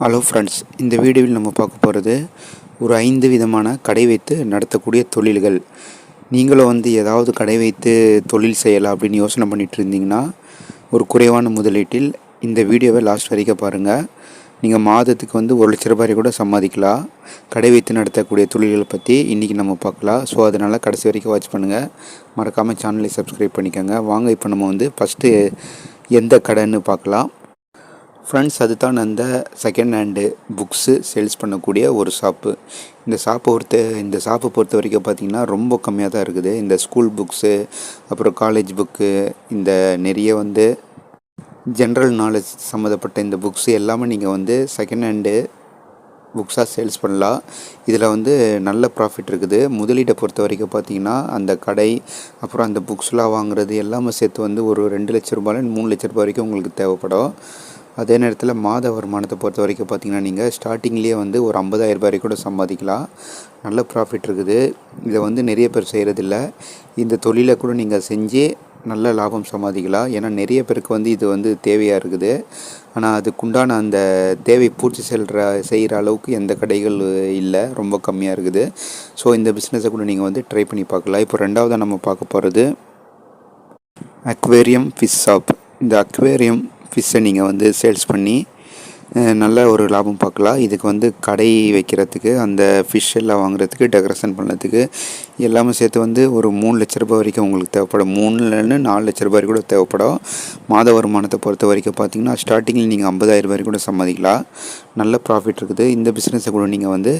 Hello friends இந்த வீடியோவில் நம்ம பார்க்க போகிறது ஒரு ஐந்து விதமான கடை வைத்து நடத்தக்கூடிய தொழில்கள். நீங்களும் வந்து ஏதாவது கடை வைத்து தொழில் செய்யலாம் அப்படின்னு யோசனை பண்ணிட்டு இருந்தீங்கன்னா ஒரு குறைவான முதலீட்டில் இந்த வீடியோவை லாஸ்ட் வரைக்கும் பாருங்கள் நீங்கள் மாதத்துக்கு வந்து ஒரு லட்ச ரூபாய் கூட சம்பாதிக்கலாம். கடை வைத்து நடத்தக்கூடிய தொழில்களை பற்றி இன்றைக்கி நம்ம பார்க்கலாம். ஸோ அதனால் கடைசி வரைக்கும் வாட்ச் பண்ணுங்கள் மறக்காமல் சேனலை சப்ஸ்கிரைப் பண்ணிக்கோங்க. வாங்க இப்போ நம்ம வந்து ஃபஸ்ட்டு எந்த கடைன்னு பார்க்கலாம். ஃப்ரெண்ட்ஸ் அதுதான் அந்த செகண்ட் ஹேண்டு புக்ஸு சேல்ஸ் பண்ணக்கூடிய ஒரு ஷாப்பு இந்த ஷாப்பை பொறுத்த இந்த ஷாப்பை பொறுத்த வரைக்கும் பார்த்திங்கன்னா ரொம்ப கம்மியாக தான் இருக்குது. இந்த ஸ்கூல் புக்ஸு அப்புறம் காலேஜ் புக்கு இந்த நிறைய வந்து ஜென்ரல் நாலேஜ் சம்மந்தப்பட்ட இந்த புக்ஸ் எல்லாமே நீங்கள் வந்து செகண்ட் ஹேண்டு புக்ஸாக சேல்ஸ் பண்ணலாம். இதில் வந்து நல்ல ப்ராஃபிட் இருக்குது. முதலீட்டை பொறுத்த வரைக்கும் பார்த்தீங்கன்னா அந்த கடை அப்புறம் அந்த புக்ஸ்லாம் வாங்குறது எல்லாமே சேர்த்து வந்து ஒரு ரெண்டு லட்ச ரூபாயில் மூணு லட்ச ரூபாய் வரைக்கும் உங்களுக்கு தேவைப்படும். அதே நேரத்தில் மாத வருமானத்தை பொறுத்த வரைக்கும் பார்த்திங்கன்னா நீங்கள் ஸ்டார்டிங்லேயே வந்து ஒரு ஐம்பதாயிரம் ரூபாய் கூட சம்பாதிக்கலாம். நல்ல ப்ராஃபிட் இருக்குது. இதை வந்து நிறைய பேர் செய்கிறதில்ல இந்த தொழிலை கூட நீங்கள் செஞ்சு நல்ல லாபம் சம்பாதிக்கலாம். ஏன்னா நிறைய பேருக்கு வந்து இது வந்து தேவையாக இருக்குது. ஆனால் அதுக்குண்டான அந்த தேவை பூர்த்தி செல்கிற செய்கிற அளவுக்கு எந்த கடைகள் இல்லை. ரொம்ப கம்மியாக இருக்குது. ஸோ இந்த பிஸ்னஸை கூட நீங்கள் வந்து ட்ரை பண்ணி பார்க்கலாம். இப்போ ரெண்டாவதாக நம்ம பார்க்க போகிறது அக்வேரியம் ஃபிஷ் ஷாப் இந்த அக்வேரியம் ஃபிஷ்ஷை நீங்கள் வந்து சேல்ஸ் பண்ணி நல்ல ஒரு லாபம் பார்க்கலாம். இதுக்கு வந்து கடை வைக்கிறதுக்கு அந்த ஃபிஷ் எல்லாம் வாங்குறதுக்கு டெக்கரேஷன் பண்ணுறதுக்கு எல்லாமே சேர்த்து வந்து ஒரு மூணு லட்ச ரூபாய் வரைக்கும் உங்களுக்கு தேவைப்படும். மூணுலேருந்து நாலு லட்ச ரூபாய் கூட தேவைப்படும். மாத வருமானத்தை பொறுத்த வரைக்கும் பார்த்தீங்கன்னா ஸ்டார்டிங்கில் நீங்கள் ஐம்பதாயிரம் ரூபாய் கூட சம்மதிக்கலாம் நல்ல ப்ராஃபிட் இருக்குது. இந்த பிஸ்னஸை கூட நீங்கள் வந்து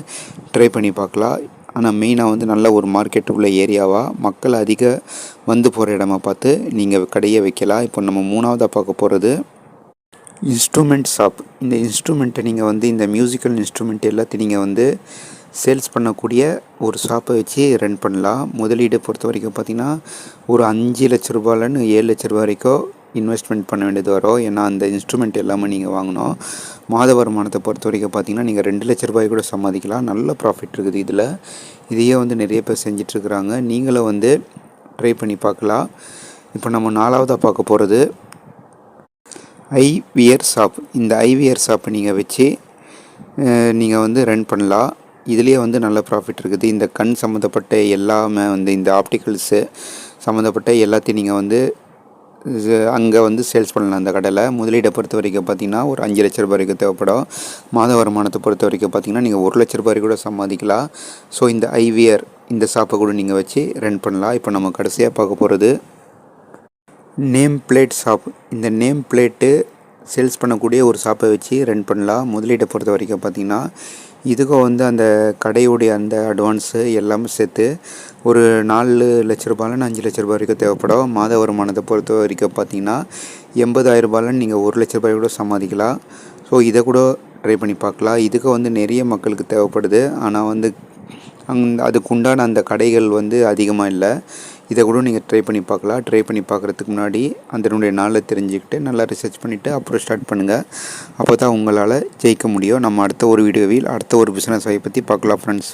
ட்ரை பண்ணி பார்க்கலாம். ஆனால் மெயினாக வந்து நல்ல ஒரு மார்க்கெட் உள்ள ஏரியாவாக மக்கள் அதிக வந்து போகிற இடமா பார்த்து நீங்கள் கடையை வைக்கலாம். இப்போ நம்ம மூணாவதாக பார்க்க போகிறது இன்ஸ்ட்ருமெண்ட் ஷாப் இந்த இன்ஸ்ட்ருமெண்ட்டை நீங்கள் வந்து இந்த மியூசிக்கல் இன்ஸ்ட்ருமெண்ட் எல்லாத்தையும் நீங்கள் வந்து சேல்ஸ் பண்ணக்கூடிய ஒரு ஷாப்பை வச்சு ரன் பண்ணலாம். முதலீடு பொறுத்த வரைக்கும் பார்த்திங்கன்னா ஒரு அஞ்சு லட்ச ரூபாயிலன்னு ஏழு லட்ச ரூபா வரைக்கும் இன்வெஸ்ட்மெண்ட் பண்ண வேண்டியது வரும். ஏன்னா அந்த இன்ஸ்ட்ருமெண்ட் எல்லாமே நீங்கள் வாங்கணும். மாத வருமானத்தை பொறுத்த வரைக்கும் பார்த்திங்கன்னா நீங்கள் ரெண்டு லட்ச ரூபாய் கூட சம்பாதிக்கலாம். நல்ல ப்ராஃபிட் இருக்குது இதில். இதையே வந்து நிறைய பேர் செஞ்சிட்ருக்குறாங்க நீங்களும் வந்து ட்ரை பண்ணி பார்க்கலாம். இப்போ நம்ம நாலாவதாக பார்க்க போகிறது ஐவியர் ஷாப். இந்த ஐவியர் ஷாப்பை நீங்கள் வச்சு நீங்கள் வந்து ரன் பண்ணலாம். இதுலேயே வந்து நல்ல ப்ராஃபிட் இருக்குது. இந்த கண் சம்மந்தப்பட்ட எல்லாமே வந்து இந்த ஆப்டிக்கல்ஸு சம்மந்தப்பட்ட எல்லாத்தையும் நீங்கள் வந்து அங்கே வந்து சேல்ஸ் பண்ணலாம் அந்த கடையில். முதலீடை பொறுத்த வரைக்கும் பார்த்தீங்கன்னா ஒரு அஞ்சு லட்ச ரூபாய் வரைக்கும் தேவைப்படும். மாத வருமானத்தை பொறுத்த வரைக்கும் பார்த்தீங்கன்னா நீங்கள் ஒரு லட்ச ரூபாய் கூட சம்பாதிக்கலாம். ஸோ இந்த ஐவியர் இந்த ஷாப்பை கூட நீங்கள் வச்சு ரன் பண்ணலாம். இப்போ நம்ம கடைசியாக பார்க்க போகிறது நேம் பிளேட் ஷாப் இந்த நேம் பிளேட்டு சேல்ஸ் பண்ணக்கூடிய ஒரு ஷாப்பை வச்சு ரன் பண்ணலாம். முதலீட்டை பொறுத்த வரைக்கும் பார்த்திங்கன்னா இதுக்கும் வந்து அந்த கடையுடைய அந்த அட்வான்ஸு எல்லாமே சேர்த்து ஒரு நாலு லட்ச ரூபாயிலன்னு அஞ்சு லட்ச ரூபாய் வரைக்கும் தேவைப்படும். மாத வருமானத்தை பொறுத்த வரைக்கும் பார்த்தீங்கன்னா எண்பதாயிரம் ரூபாயிலன்னு நீங்கள் ஒரு லட்ச ரூபாய் கூட சமாளிக்கலாம் ஸோ இதை கூட ட்ரை பண்ணி பார்க்கலாம். இதுக்கு வந்து நிறைய மக்களுக்கு தேவைப்படுது. ஆனால் வந்து அங் அதுக்கு உண்டான அந்த கடைகள் வந்து அதிகமாக இல்லை. இதை கூட நீங்கள் ட்ரை பண்ணி பார்க்கலாம். ட்ரை பண்ணி பார்க்குறதுக்கு முன்னாடி அதனுடைய நாளை தெரிஞ்சுக்கிட்டு நல்லா ரிசர்ச் பண்ணிவிட்டு அப்புறம் ஸ்டார்ட் பண்ணுங்கள் அப்போ தான் உங்களால் ஜெயிக்க முடியும். நம்ம அடுத்த ஒரு வீடியோவில் அடுத்த ஒரு பிஸ்னஸ் பற்றி பார்க்கலாம் ஃப்ரெண்ட்ஸ்